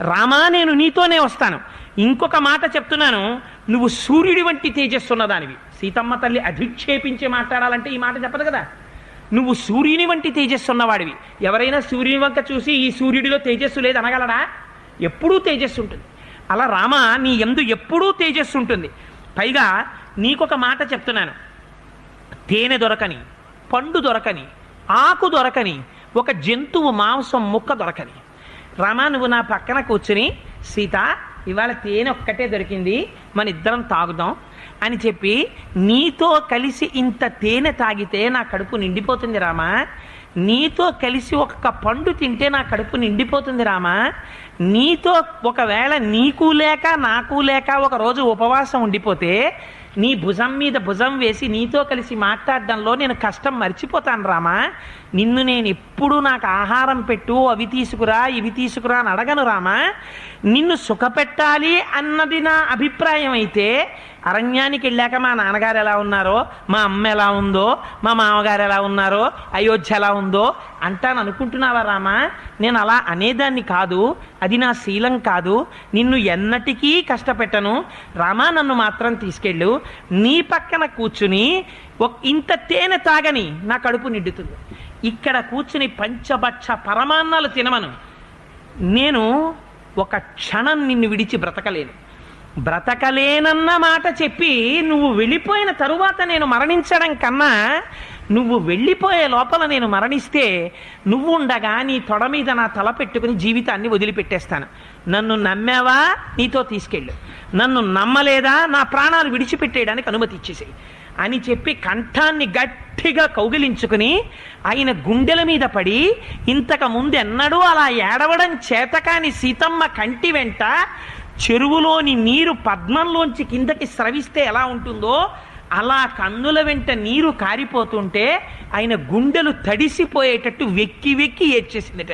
రామా నేను నీతోనే వస్తాను. ఇంకొక మాట చెప్తున్నాను. నువ్వు సూర్యుడి వంటి తేజస్సు ఉన్నదానివి. సీతమ్మ తల్లి అధిక్షేపించి మాట్లాడాలంటే ఈ మాట చెప్పదు కదా? నువ్వు సూర్యుని వంటి తేజస్సు ఉన్నవాడివి. ఎవరైనా సూర్యుని వంక చూసి ఈ సూర్యుడిలో తేజస్సు లేదు అనగలడా ఎప్పుడూ తేజస్సు ఉంటుంది. అలా రామ నీ ఎందు ఎప్పుడూ తేజస్సు ఉంటుంది. పైగా నీకొక మాట చెప్తున్నాను. తేనె దొరకని పండు దొరకని ఆకు దొరకని ఒక జంతువు మాంసం ముక్క దొరకని. రామా నువ్వు నా పక్కన కూర్చుని సీత ఇవాళ తేనె ఒక్కటే దొరికింది మన ఇద్దరం తాగుదాం అని చెప్పి నీతో కలిసి ఇంత తేనె తాగితే నా కడుపు నిండిపోతుంది రామా. నీతో కలిసి ఒక్క పండు తింటే నా కడుపు నిండిపోతుంది రామా. నీతో ఒకవేళ నీకు లేక నాకు లేక ఒక రోజు ఉపవాసం ఉండిపోతే నీ భుజం మీద భుజం వేసి నీతో కలిసి మాట్లాడడంలో నేను కష్టం మర్చిపోతాను రామా. నిన్ను నేను ఎప్పుడు నాకు ఆహారం పెట్టు అవి తీసుకురా ఇవి తీసుకురా అని అడగను రామా. నిన్ను సుఖపెట్టాలి అన్నది నా అభిప్రాయం అయితే అరణ్యానికి వెళ్ళాక మా నాన్నగారు ఎలా ఉన్నారో మా అమ్మ ఎలా ఉందో మా మామగారు ఎలా ఉన్నారో అయోధ్య ఎలా ఉందో అంటాను అనుకుంటున్నావా రామా? నేను అలా అనేదాన్ని కాదు అది నా శీలం కాదు నిన్ను ఎన్నటికీ కష్టపెట్టను. రామా నన్ను మాత్రం తీసుకెళ్ళు నీ పక్కన కూర్చుని ఒక ఇంత తేనె తాగని నా కడుపు నిండుతుంది. ఇక్కడ కూర్చుని పంచభక్ష పరమాన్నాలు తినమను. నేను ఒక క్షణం నిన్ను విడిచి బ్రతకలేను. బ్రతకలేనన్న మాట చెప్పి నువ్వు వెళ్ళిపోయిన తరువాత నేను మరణించడం కన్నా నువ్వు వెళ్ళిపోయే లోపల నేను మరణిస్తే నువ్వు ఉండగా నీ తొడ మీద నా తల పెట్టుకుని జీవితాన్ని వదిలిపెట్టేస్తాను. నన్ను నమ్మావా? నీతో తీసుకెళ్ళు. నన్ను నమ్మలేదా? నా ప్రాణాలు విడిచిపెట్టేయడానికి అనుమతి ఇచ్చేసేయి. అని చెప్పి కంఠాన్ని గట్టిగా కౌగిలించుకుని ఆయన గుండెల మీద పడి ఇంతకు ముందు ఎన్నడూ అలా ఏడవడం చేతకాని సీతమ్మ కంటి వెంట చెరువులోని నీరు పద్మంలోంచి కిందకి స్రవిస్తే ఎలా ఉంటుందో అలా కన్నుల వెంట నీరు కారిపోతుంటే ఆయన గుండెలు తడిసిపోయేటట్టు వెక్కి వెక్కి ఏడ్చేసిందట.